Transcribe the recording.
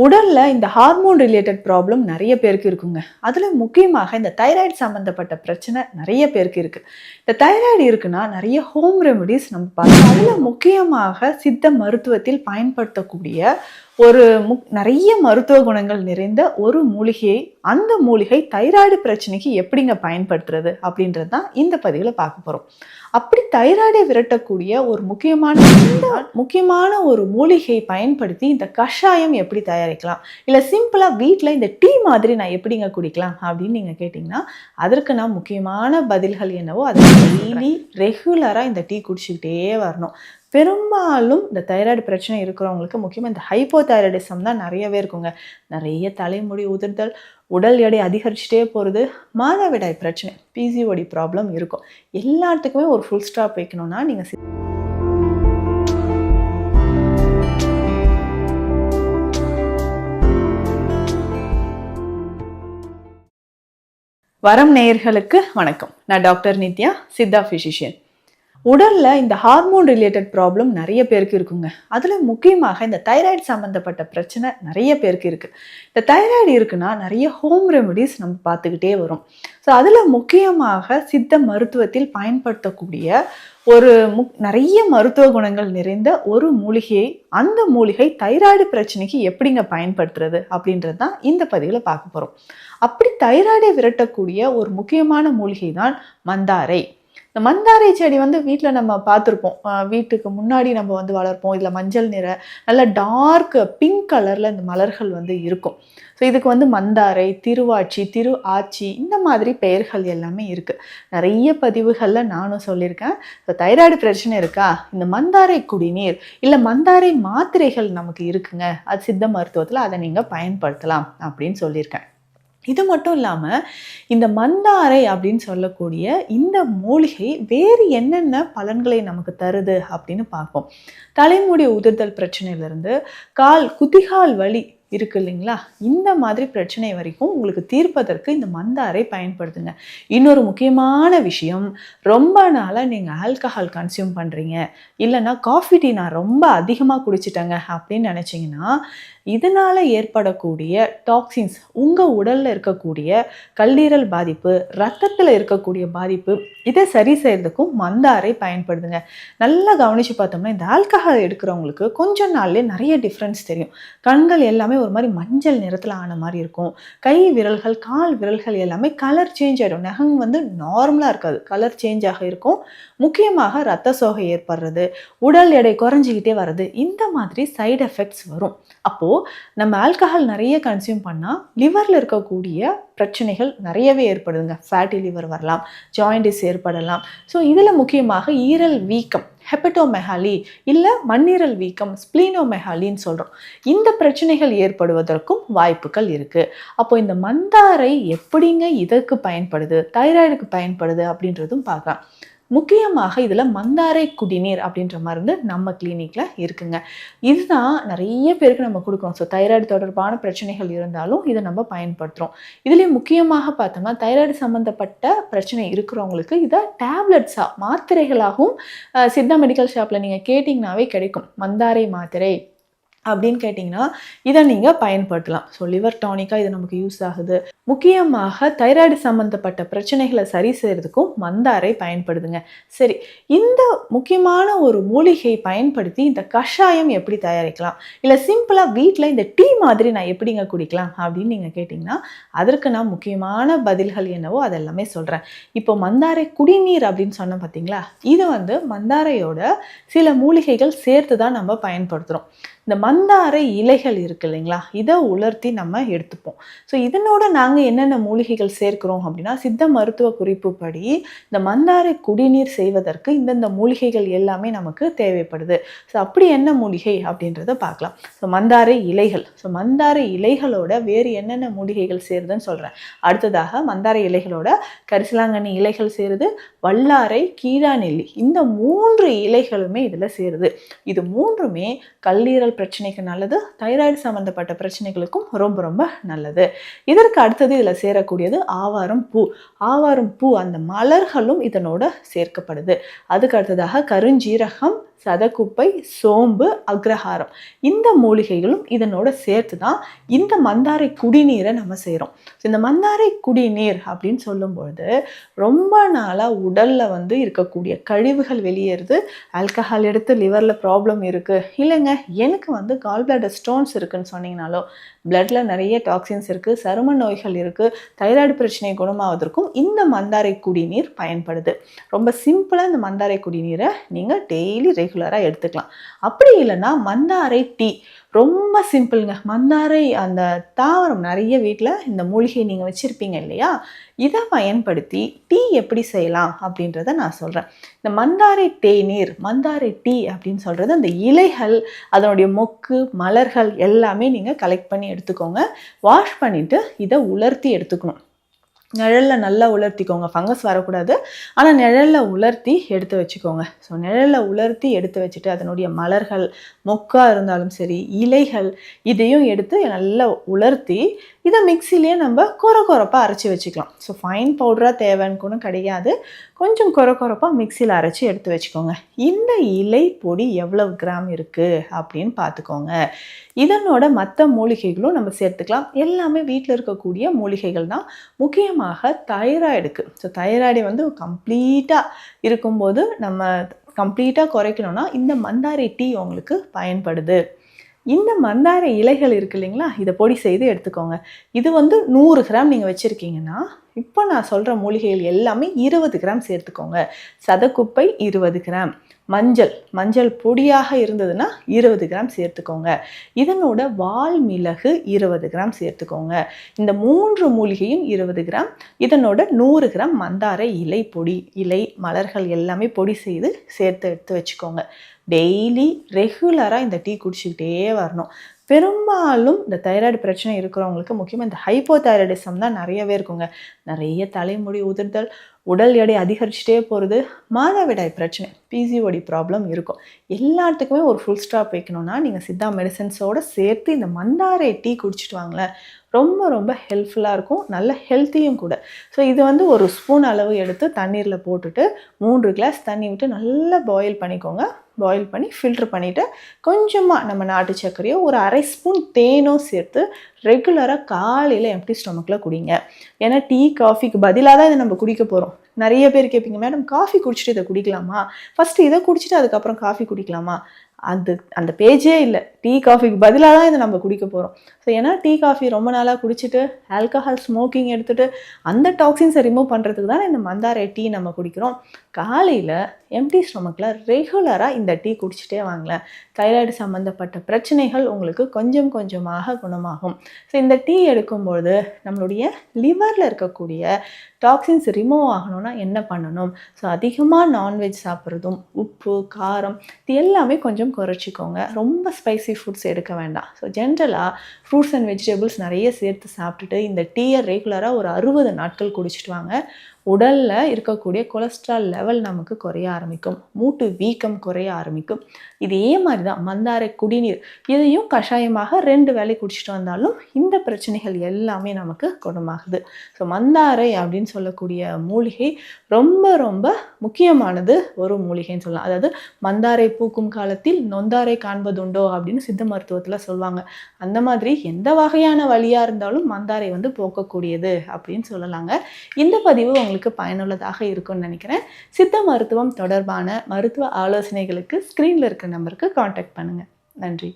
உடலில் இந்த hormone related problem நிறைய பேருக்கு இருக்குங்க. அதில் முக்கியமாக இந்த தைராய்டு சம்மந்தப்பட்ட பிரச்சனை நிறைய பேருக்கு இருக்குது இந்த தைராய்டு இருக்குன்னா நிறைய ஹோம் ரெமெடிஸ் நம்ம பார்க்கலாம் அதில் முக்கியமாக சித்த மருத்துவத்தில் பயன்படுத்தக்கூடிய ஒரு முக் நிறைய மருத்துவ குணங்கள் நிறைந்த ஒரு மூலிகையை அந்த மூலிகை தைராய்டு பிரச்சனைக்கு எப்படிங்க பயன்படுத்துறது அப்படின்றது தான் இந்த பதிவில் பார்க்க போகிறோம் அப்படி தைராய்டை விரட்டக்கூடிய ஒரு முக்கியமான இந்த முக்கியமான ஒரு மூலிகை பயன்படுத்தி இந்த கஷாயம் எப்படி தயாரிக்கலாம் இல்லை சிம்பிளாக வீட்டில் இந்த டீ மாதிரி நான் எப்படிங்க குடிக்கலாம் அப்படின்னு நீங்கள் கேட்டிங்கன்னா அதற்கு நான் முக்கியமான பதில்கள் என்னவோ அதை டெய்லி ரெகுலராக இந்த டீ குடிச்சிக்கிட்டே வரணும். பெரும்பாலும் இந்த தைராய்டு பிரச்சனை இருக்கிறவங்களுக்கு முக்கியமாக இந்த ஹைப்போ தைராய்டிசம் தான் நிறையவே இருக்குங்க. நிறைய தலைமுடி உதிர்தல் உடல் எடை அதிகரிச்சுட்டே போகிறது மாதவிடாய் பிரச்சனை பிசிஓடி ப்ராப்ளம் இருக்கும். எல்லாத்துக்குமே ஒரு ஃபுல் ஸ்டாப் வைக்கணும்னா நீங்கள் வரம் நேயர்களுக்கு வணக்கம். நான் டாக்டர் நித்யா சித்தா ஃபிசிஷியன் உடலில் இந்த ஹார்மோன் ரிலேட்டட் ப்ராப்ளம் நிறைய பேருக்கு இருக்குங்க. அதில் முக்கியமாக இந்த தைராய்டு சம்மந்தப்பட்ட பிரச்சனை நிறைய பேருக்கு இருக்குது இந்த தைராய்டு இருக்குன்னா நிறைய ஹோம் ரெமெடிஸ் நம்ம பார்த்துக்கிட்டே வரும். ஸோ அதில் முக்கியமாக சித்த மருத்துவத்தில் பயன்படுத்தக்கூடிய ஒரு முக் நிறைய மருத்துவ குணங்கள் நிறைந்த ஒரு மூலிகையை அந்த மூலிகை தைராய்டு பிரச்சனைக்கு எப்படிங்க பயன்படுத்துறது அப்படின்றது தான் இந்த பதிவில் பார்க்க போகிறோம் அப்படி தைராய்டை விரட்டக்கூடிய ஒரு முக்கியமான மூலிகை தான் மந்தாரை. இந்த மந்தாரை செடி வந்து வீட்டில் நம்ம பார்த்துருப்போம். வீட்டுக்கு முன்னாடி நம்ம வந்து வளர்ப்போம். இதில் மஞ்சள் நிற நல்ல டார்க் பிங்க் கலரில் இந்த மலர்கள் வந்து இருக்கும். ஸோ இதுக்கு வந்து மந்தாரை திருவாட்சி திரு ஆச்சி இந்த மாதிரி பெயர்கள் எல்லாமே இருக்குது நிறைய பதிவுகளில் நானும் சொல்லியிருக்கேன். ஸோ தைராய்டு பிரச்சனை இருக்கா? இந்த மந்தாரை குடிநீர் இல்லை மந்தாரை மாத்திரைகள் நமக்கு இருக்குங்க. அது சித்த மருத்துவத்தில் அதை நீங்கள் பயன்படுத்தலாம் அப்படின்னு சொல்லியிருக்கேன். இது மட்டும் இல்லாமல் இந்த மந்தாரை அப்படின்னு சொல்லக்கூடிய இந்த மூலிகை வேறு என்னென்ன பலன்களை நமக்கு தருது அப்படின்னு பார்ப்போம். தலைமுடி உதிர்தல் பிரச்சனையிலேருந்து கால் குதிகால் வலி இருக்கு இல்லைங்களா? இந்த மாதிரி பிரச்சனை வரைக்கும் உங்களுக்கு தீர்ப்பதற்கு இந்த மந்தாரை பயன்படுத்துங்க. இன்னொரு முக்கியமான விஷயம் ரொம்ப நாளாக நீங்கள் ஆல்கஹால் கன்சியூம் பண்ணுறீங்க இல்லைன்னா காஃபி டீ நான் ரொம்ப அதிகமாக குடிச்சிட்டேங்க அப்படின்னு நினச்சிங்கன்னா இதனால் ஏற்படக்கூடிய டாக்ஸின்ஸ் உங்கள் உடலில் இருக்கக்கூடிய கல்லீரல் பாதிப்பு ரத்தத்தில் இருக்கக்கூடிய பாதிப்பு இதை சரி செய்கிறதுக்கும் மந்தாரை பயன்படுதுங்க. நல்லா கவனித்து பார்த்தோம்னா இந்த ஆல்கஹால் எடுக்கிறவங்களுக்கு கொஞ்ச நாள்லேயே நிறைய டிஃப்ரென்ஸ் தெரியும். கண்கள் எல்லாமே ஒரு மாதிரி மஞ்சள் நிறத்தில் ஆன மாதிரி இருக்கும். கை விரல்கள் கால் விரல்கள் எல்லாமே கலர் சேஞ்ச் ஆகிடும் நகம் வந்து நார்மலாக இருக்காது. கலர் சேஞ்ச் ஆக இருக்கும். முக்கியமாக ரத்த சோகை ஏற்படுறது உடல் எடை குறைஞ்சிக்கிட்டே வர்றது இந்த மாதிரி சைடு எஃபெக்ட்ஸ் வரும். அப்போது நம்ம ஆல்கஹால் நிறைய கன்சியூம் பண்ணால் லிவரில் இருக்கக்கூடிய பிரச்சனைகள் நிறையவே ஏற்படுதுங்க. ஃபேட்டி லிவர் வரலாம் ஜாயிண்டிஸ் ஏற்படலாம். ஸோ இதில் முக்கியமாக ஈரல் வீக்கம் ஹெப்படோமெஹாலி இல்லை மண்ணீரல் வீக்கம் ஸ்ப்ளீனோமெஹாலின்னு சொல்கிறோம் இந்த பிரச்சனைகள் ஏற்படுவதற்கும் வாய்ப்புகள் இருக்குது அப்போ இந்த மந்தாரை எப்படிங்க இதற்கு பயன்படுது தைராய்டுக்கு பயன்படுது அப்படின்றதும் பார்க்கலாம். முக்கியமாக இதில் மந்தாரை குடிநீர் அப்படின்ற மருந்து நம்ம கிளினிக்கில் இருக்குங்க. இதுதான் நிறைய பேருக்கு நம்ம கொடுக்குறோம். ஸோ தைராய்டு தொடர்பான பிரச்சனைகள் இருந்தாலும் இதை நம்ம பயன்படுத்துகிறோம் இதுலேயும் முக்கியமாக பார்த்தோம்னா தைராய்டு சம்மந்தப்பட்ட பிரச்சனை இருக்கிறவங்களுக்கு இதை டேப்லெட்ஸாக மாத்திரைகளாகவும் சித்தா மெடிக்கல் ஷாப்பில் நீங்கள் கேட்டிங்கனாவே கிடைக்கும். மந்தாரை மாத்திரை. அப்படின்னு கேட்டிங்கன்னா இதை நீங்கள் பயன்படுத்தலாம். ஸோ லிவர் டானிக்காக இது நமக்கு யூஸ் ஆகுது. முக்கியமாக தைராய்டு சம்மந்தப்பட்ட பிரச்சனைகளை சரி செய்கிறதுக்கும் மந்தாரை பயன்படுதுங்க. சரி இந்த முக்கியமான ஒரு மூலிகை பயன்படுத்தி இந்த கஷாயம் எப்படி தயாரிக்கலாம்? இல்லை சிம்பிளாக வீட்டில் இந்த டீ மாதிரி நான் எப்படிங்க குடிக்கலாம்? அப்படின்னு நீங்கள் கேட்டிங்கன்னா அதற்கு நான் முக்கியமான பதில்கள் என்னவோ அதெல்லாமே சொல்கிறேன் இப்போ மந்தாரை குடிநீர் அப்படின்னு சொன்னோம் பார்த்தீங்களா இது வந்து மந்தாரையோட சில மூலிகைகள் சேர்த்து தான் நம்ம பயன்படுத்துகிறோம் இந்த மந்தாரை இலைகள் இருக்கு இல்லைங்களா? இதை உலர்த்தி நம்ம எடுத்துப்போம். ஸோ இதனோட நாங்கள் என்னென்ன மூலிகைகள் சேர்க்கிறோம் அப்படின்னா சித்த மருத்துவ குறிப்புப்படி இந்த மந்தாரை குடிநீர் செய்வதற்கு இந்தந்த மூலிகைகள் எல்லாமே நமக்கு தேவைப்படுது. ஸோ அப்படி என்ன மூலிகை அப்படின்றத பார்க்கலாம். ஸோ மந்தாரை இலைகள். ஸோ மந்தாரை இலைகளோட வேறு என்னென்ன மூலிகைகள் சேருதுன்னு சொல்கிறேன் அடுத்ததாக மந்தாரை இலைகளோட கரிசலாங்கண்ணி இலைகள் சேருது. வல்லாரை கீழா நெல்லி இந்த மூன்று இலைகளுமே இதில் சேருது. இது மூன்றுமே கல்லீரல் பிரச்சனைக்கு நல்லது தைராய்டு சம்மந்தப்பட்ட பிரச்சனைகளுக்கும் ரொம்ப ரொம்ப நல்லது. இதற்கு அடுத்தது இதில் சேரக்கூடியது ஆவாரம் பூ. ஆவாரம் பூ அந்த மலர்களும் இதனோட சேர்க்கப்படுது. அதுக்கு அடுத்ததாக கருஞ்சீரகம் சதக்குப்பை சோம்பு அக்ரஹாரம். இந்த மூலிகைகளும் இதனோட சேர்த்து தான் இந்த மந்தாரை குடிநீரை நம்ம செய்கிறோம் இந்த மந்தாரை குடிநீர் அப்படின்னு சொல்லும்பொழுது ரொம்ப நாளாக உடலில் வந்து இருக்கக்கூடிய கழிவுகள் வெளியேறுது. ஆல்கஹால் எடுத்து லிவரில் ப்ராப்ளம் இருக்குது இல்லைங்க எனக்கு வந்து கால் பிளாடர் ஸ்டோன்ஸ் இருக்குன்னு சொன்னீங்கனாலோ பிளட்டில் நிறைய டாக்ஸின்ஸ் இருக்குது சரும நோய்கள் இருக்குது தைராய்டு பிரச்சனை குணமாவதற்கும் இந்த மந்தாரை குடிநீர் பயன்படுது. ரொம்ப சிம்பிளாக இந்த மந்தாரை குடிநீரை நீங்கள் டெய்லி ரெகுலராக எடுத்துக்கலாம். அப்படி இல்லைன்னா மந்தாரை டீ ரொம்ப சிம்பிளுங்க மந்தாரை அந்த தாவரம் நிறைய வீட்டில் இந்த மூலிகை நீங்கள் வச்சுருப்பீங்க இல்லையா? இதை பயன்படுத்தி டீ எப்படி செய்யலாம் அப்படின்றத நான் சொல்கிறேன் இந்த மந்தாரை தேநீர் மந்தாரை டீ அப்படின்னு சொல்கிறது அந்த இலைகள் அதனுடைய மொக்கு மலர்கள் எல்லாமே நீங்கள் கலெக்ட் பண்ணி எடுத்துக்கோங்க. வாஷ் பண்ணிவிட்டு இதை உலர்த்தி எடுத்துக்கணும். நிழலில் நல்லா உலர்த்திக்கோங்க. ஃபங்கஸ் வரக்கூடாது. ஆனால் நிழலில் உலர்த்தி எடுத்து வச்சுக்கோங்க. ஸோ நிழலில் உலர்த்தி எடுத்து வச்சுட்டு அதனுடைய மலர்கள் மொக்காக இருந்தாலும் சரி இலைகள் இதையும் எடுத்து நல்லா உலர்த்தி இதை மிக்சிலேயே நம்ம கொர கொரப்பாக அரைச்சி வச்சுக்கலாம். ஸோ ஃபைன் பவுடராக தேவைன்னு கூட கிடையாது. கொஞ்சம் கொர கொரப்பாக மிக்சியில் அரைச்சி எடுத்து வச்சுக்கோங்க. இந்த இலை பொடி எவ்வளவு கிராம் இருக்குது அப்படின்னு பார்த்துக்கோங்க. இதனோட மற்ற மூலிகைகளும் நம்ம சேர்த்துக்கலாம். எல்லாமே வீட்டில் இருக்கக்கூடிய மூலிகைகள் தான். முக்கியமாக தைராய்டுக்கு. ஸோ தைராய்டு வந்து கம்ப்ளீட்டாக இருக்கும்போது நம்ம கம்ப்ளீட்டாக குறைக்கணும்னா இந்த மந்தாரி டீ உங்களுக்கு பயன்படுது. இந்த மந்தார இலைகள் இருக்கு இல்லைங்களா? இதை பொடி செய்து எடுத்துக்கோங்க. இது வந்து நூறு கிராம் நீங்கள் வச்சுருக்கீங்கன்னா இப்போ நான் சொல்கிற மூலிகைகள் எல்லாமே இருபது கிராம் சேர்த்துக்கோங்க. சதக்குப்பை இருபது கிராம். மஞ்சள் மஞ்சள் பொடியாக இருந்ததுன்னா இருபது கிராம் சேர்த்துக்கோங்க. இதனோட வால் மிளகு இருபது கிராம் சேர்த்துக்கோங்க. இந்த மூன்று மூலிகையும் இருபது கிராம். இதனோட நூறு கிராம் மந்தார இலை பொடி இலை மலர்கள் எல்லாமே பொடி செய்து சேர்த்து எடுத்து வச்சுக்கோங்க. டெய்லி ரெகுலராக இந்த டீ குடிச்சுக்கிட்டே வரணும். பெரும்பாலும் இந்த தைராய்டு பிரச்சனை இருக்கிறவங்களுக்கு முக்கியமாக இந்த ஹைப்போதைராய்டிசம் தான் நிறையவே இருக்குங்க. நிறைய தலைமுடி உதிர்தல் உடல் எடை அதிகரிச்சுட்டே போகிறது மாதவிடாய் பிரச்சனை பிசிஓடி ப்ராப்ளம் இருக்கும். எல்லாத்துக்குமே ஒரு ஃபுல் ஸ்டாப் வைக்கணும்னா நீங்கள் சித்தா மெடிசன்ஸோடு சேர்த்து இந்த மந்தாரை டீ குடிச்சிட்டு வாங்களேன். ரொம்ப ரொம்ப ஹெல்ப்ஃபுல்லாக இருக்கும். நல்ல ஹெல்த்தியும் கூட. ஸோ இது வந்து ஒரு ஸ்பூன் அளவு எடுத்து தண்ணீரில் போட்டுட்டு மூன்று கிளாஸ் தண்ணி விட்டு நல்லா பாயில் பண்ணிக்கோங்க. பாயில் பண்ணி ஃபில்ட்ரு பண்ணிவிட்டு கொஞ்சமாக நம்ம நாட்டு சர்க்கரையோ ஒரு அரை ஸ்பூன் தேனோ சேர்த்து ரெகுலராக காலையில் எம்டி ஸ்டொமக்கில் குடிங்க. ஏன்னா டீ காஃபிக்கு பதிலாக தான் இதை நம்ம குடிக்க போகிறோம் நிறைய பேர் கேட்பீங்க மேடம் காஃபி குடிச்சிட்டு இதை குடிக்கலாமா? ஃபஸ்ட்டு இதை குடிச்சிட்டு அதுக்கப்புறம் காஃபி குடிக்கலாமா? அது அந்த பேஜே இல்லை. டீ காஃபிக்கு பதிலாக தான் இதை நம்ம குடிக்க போகிறோம் ஸோ ஏன்னா டீ காஃபி ரொம்ப நாளாக குடிச்சிட்டு ஆல்கஹால் ஸ்மோக்கிங் எடுத்துகிட்டு அந்த டாக்ஸின்ஸை ரிமூவ் பண்ணுறதுக்கு தான் இந்த மந்தாரை டீ நம்ம குடிக்கிறோம். காலையில் எம்டி ஸ்டொமக்கில் ரெகுலராக இந்த டீ குடிச்சிட்டே வாங்கலை தைராய்டு சம்மந்தப்பட்ட பிரச்சனைகள் உங்களுக்கு கொஞ்சம் கொஞ்சமாக குணமாகும். ஸோ இந்த டீ எடுக்கும்பொழுது நம்மளுடைய லிவரில் இருக்கக்கூடிய டாக்ஸின்ஸ் ரிமூவ் ஆகணும்னா என்ன பண்ணணும்? ஸோ அதிகமாக நான்வெஜ் சாப்பிட்றதும் உப்பு காரம் இது எல்லாமே கொஞ்சம் குறைச்சிக்கோங்க. ரொம்ப ஸ்பைசி ஃபுட்ஸ் எடுக்க வேண்டாம். ஸோ ஜென்ரலாக ஃப்ரூட்ஸ் அண்ட் வெஜிடபிள்ஸ் நிறைய சேர்த்து சாப்பிட்டுட்டு இந்த டீயை ரெகுலராக ஒரு அறுபது நாட்கள் குடிச்சிட்டு வாங்க. உடலில் இருக்கக்கூடிய கொலஸ்ட்ரால் லெவல் நமக்கு குறைய ஆரம்பிக்கும். மூட்டு வீக்கம் குறைய ஆரம்பிக்கும். இதே மாதிரி தான் மந்தாரை குடிநீர். இதையும் கஷாயமாக ரெண்டு வேலை குடிச்சிட்டு வந்தாலும் இந்த பிரச்சனைகள் எல்லாமே நமக்கு குணமாகுது. ஸோ மந்தாரை அப்படின்னு சொல்லக்கூடிய மூலிகை ரொம்ப ரொம்ப முக்கியமானது ஒரு மூலிகைன்னு சொல்லலாம். அதாவது மந்தாரை பூக்கும் காலத்தில் நொந்தாரை காண்பதுண்டோ அப்படின்னு சித்த மருத்துவத்தில் சொல்லுவாங்க. அந்த மாதிரி எந்த வகையான வழியாக இருந்தாலும் மந்தாரை வந்து போக்கக்கூடியது அப்படின்னு சொல்லலாங்க. இந்த பதிவு எங்களுக்கு பயனுள்ளதாக இருக்கும்னு நினைக்கிறேன். சித்த மருத்துவம் தொடர்பான மருத்துவ ஆலோசனைகளுக்கு ஸ்க்ரீனில் இருக்கிற நம்பருக்கு காண்டாக்ட் பண்ணுங்கள் நன்றி.